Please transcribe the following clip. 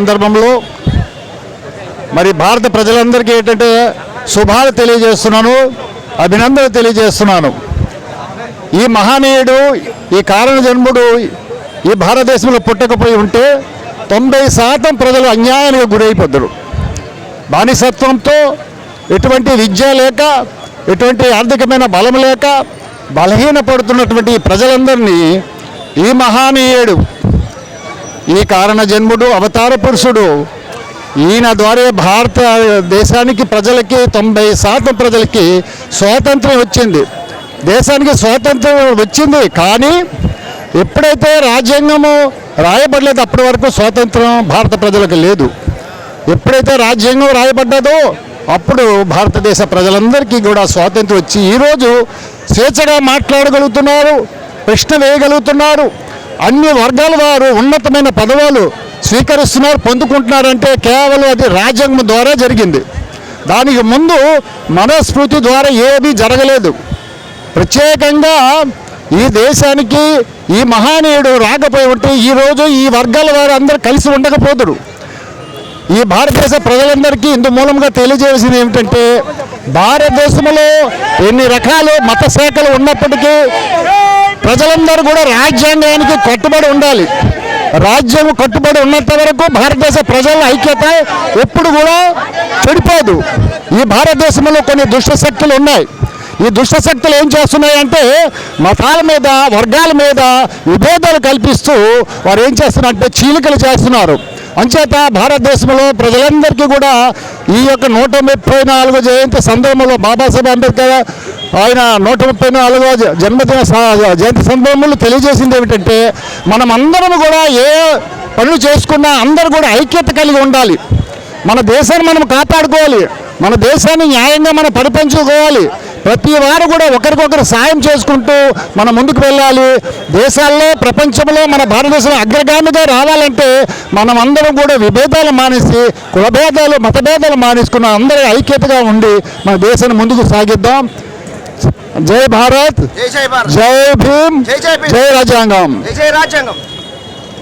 సందర్భంలో మరి భారత ప్రజలందరికీ ఏంటంటే శుభాలు తెలియజేస్తున్నాను అభినందనలు తెలియజేస్తున్నాను. ఈ మహనీయుడు ఈ కారణ జన్ముడు ఈ భారతదేశంలో పుట్టకపోయి ఉంటే తొంభై శాతం ప్రజలు అన్యాయానికి గురైపోతారు. బానిసత్వంతో ఎటువంటి విద్య లేక ఎటువంటి ఆర్థికమైన బలం లేక బలహీనపడుతున్నటువంటి ఈ ప్రజలందరినీ ఈ మహానీయుడు ఈ కారణ జన్ముడు అవతార పురుషుడు. ఈయన ద్వారా భారత దేశానికి ప్రజలకి తొంభై శాతం ప్రజలకి స్వాతంత్రం వచ్చింది. దేశానికి స్వాతంత్రం వచ్చింది కానీ ఎప్పుడైతే రాజ్యాంగము రాయబడలేదు అప్పటి వరకు స్వాతంత్రం భారత ప్రజలకు లేదు. ఎప్పుడైతే రాజ్యాంగం రాయబడ్డదో అప్పుడు భారతదేశ ప్రజలందరికీ కూడా స్వాతంత్రం వచ్చి ఈరోజు స్వేచ్ఛగా మాట్లాడగలుగుతున్నారు ప్రశ్న వేయగలుగుతున్నారు. అన్ని వర్గాల వారు ఉన్నతమైన పదవులు స్వీకరిస్తున్నారు పొందుకుంటున్నారంటే కేవలం అది రాజ్యాంగం ద్వారా జరిగింది. దానికి ముందు మనస్ఫృతి ద్వారా ఏది జరగలేదు. ప్రత్యేకంగా ఈ దేశానికి ఈ మహానీయుడు రాకపోయి ఉంటే ఈరోజు ఈ వర్గాల వారు అందరూ కలిసి ఉండకపోదురు. ఈ భారతదేశ ప్రజలందరికీ ఇందు మూలంగా తెలియజేసింది ఏమిటంటే భారతదేశంలో ఎన్ని రకాల మత శాఖలు ఉన్నప్పటికీ ప్రజలందరూ కూడా రాజ్యాంగానికి కట్టుబడి ఉండాలి. రాజ్యం కట్టుబడి ఉన్నంత వరకు భారతదేశ ప్రజల ఐక్యత ఎప్పుడు కూడా చెడిపోదు. ఈ భారతదేశంలో కొన్ని దుష్ట శక్తులు ఉన్నాయి. ఈ దుష్ట శక్తులు ఏం చేస్తున్నాయంటే మతాల మీద వర్గాల మీద విభేదాలు కల్పిస్తూ వారు ఏం చేస్తున్నారంటే చీలికలు చేస్తున్నారు. అంచేత భారతదేశంలో ప్రజలందరికీ కూడా ఈ యొక్క నూట ముప్పై నాలుగు జయంతి సందర్భంలో బాబాసాహెబ్ అంబేద్కర్ ఆయన నూట ముప్పై నాలుగో జన్మదిన జయంతి సందర్భంలో తెలియజేసింది ఏమిటంటే మనం అందరం కూడా ఏ పనులు చేసుకున్నా అందరూ కూడా ఐక్యత కలిగి ఉండాలి. మన దేశాన్ని మనం కాపాడుకోవాలి. మన దేశాన్ని న్యాయంగా మనం పరిపంచుకోవాలి ప్రతి వారు కూడా ఒకరికొకరు సాయం చేసుకుంటూ మనం ముందుకు వెళ్ళాలి. దేశాల్లో ప్రపంచంలో మన భారతదేశంలో అగ్రగామిగా రావాలంటే మనం అందరం కూడా విభేదాలు మానేసి కులభేదాలు మతభేదాలు మానేసుకున్న అందరూ ఐక్యతగా ఉండి మన దేశాన్ని ముందుకు సాగిద్దాం. జై భారత్ జై భీమ్ జై రాజ్యాంగం జై రాజ్యాంగం